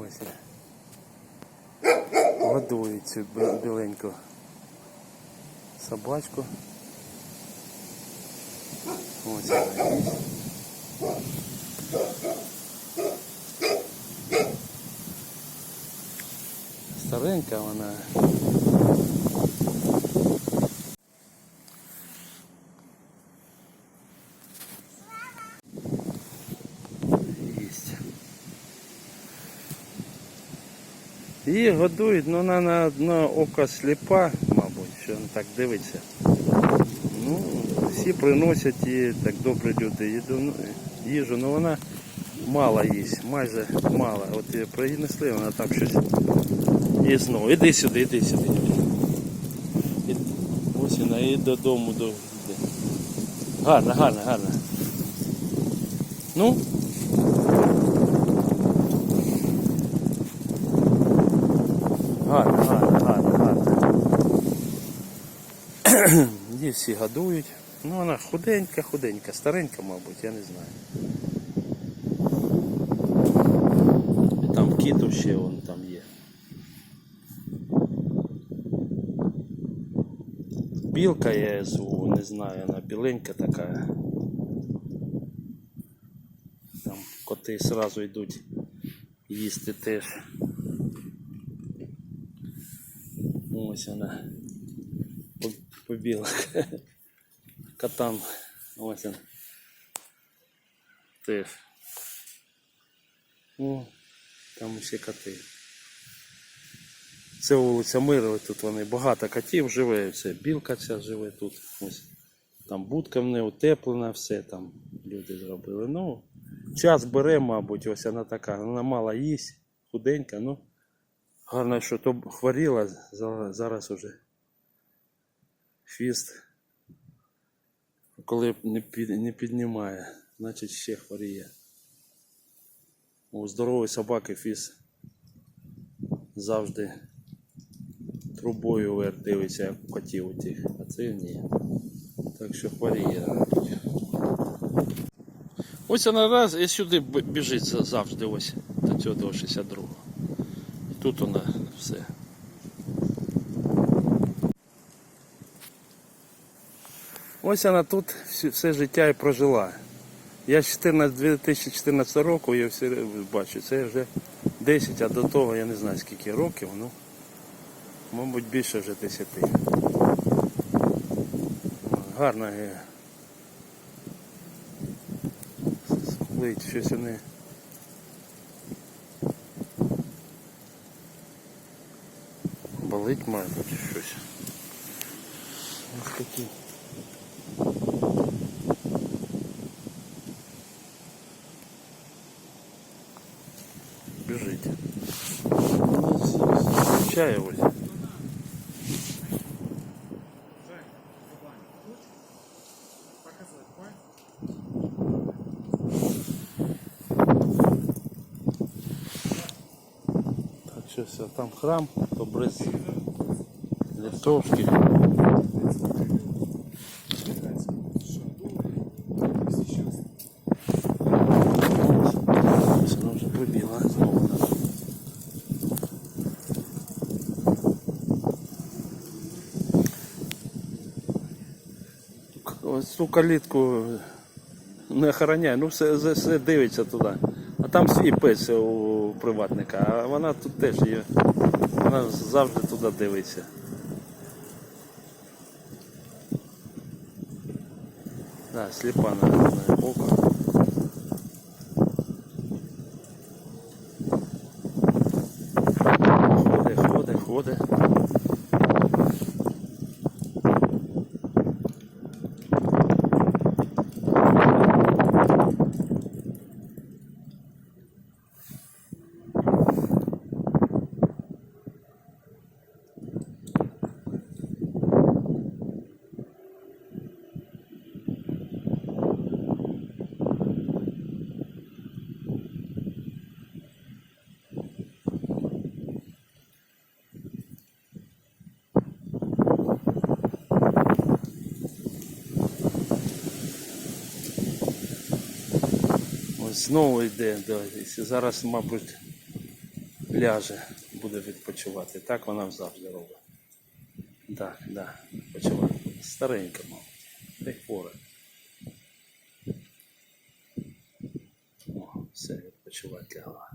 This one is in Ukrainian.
Ось. Годую цю біленьку собачку. Ось вона. Старенька вона. Її годують, ну вона на одно око сліпа, мабуть, що він так дивиться. Ну, всі приносять їй так добрі люди їду, ну, їжу, ну вона мало їсть, майже мало. От її принесли, вона там щось і знову. Іди сюди, іди сюди. Ось вона і додому до. йде. Гарно, гарно, гарно. Ну, Гарно, гарно, гарно, гарно. Її всі годують. Ну вона худенька, худенька, старенька, мабуть, я не знаю. І там кіту ще вон там є. Білка я зву, не знаю, вона біленька така. Там коти сразу йдуть їсти теж. Ось вона по- побігла. Котам. Ось він. Теж. О, там ще коти. Це вулиця Мирова, тут вони багато котів живе, це білка ця живе тут. Ось. Там будка в неї утеплена, все там люди зробили. Ну, час бере, мабуть, ось вона така, вона мало їсть, худенька, ну. Гарно, що то хворіла, зараз уже фіст. Коли не, під, не піднімає, значить ще хворіє. У здорової собаки фіст завжди трубою вверх дивиться, як у котів у тих, а це ні. Так що хворіє. Ось вона раз і сюди біжить завжди ось до цього до 62-го. Тут вона все. Ось вона тут все життя і прожила. Я з 2014 року я все бачу, це вже 10, а до того я не знаю скільки років, ну, мабуть, більше вже 10. Гарна є. Сплить, щось вони. Болить, мабуть, щось. Ось такі. Біжить. Чає ось. Так, що все, там храм, то брест литовський. Ось Вона вже прибігла знову. Ось цю калітку не охороняє, ну все, все, дивиться туди. А там свій пес у приватника, а вона тут теж є. Вона завжди туди дивиться. Да, сліпа на око. Ходить, ходить, ходить. Знову йде. Зараз, мабуть, ляже, буде відпочивати. Так вона завжди робить. Так, да, відпочиває. Старенька, мабуть. Та хвора. О, все, відпочивати лягла.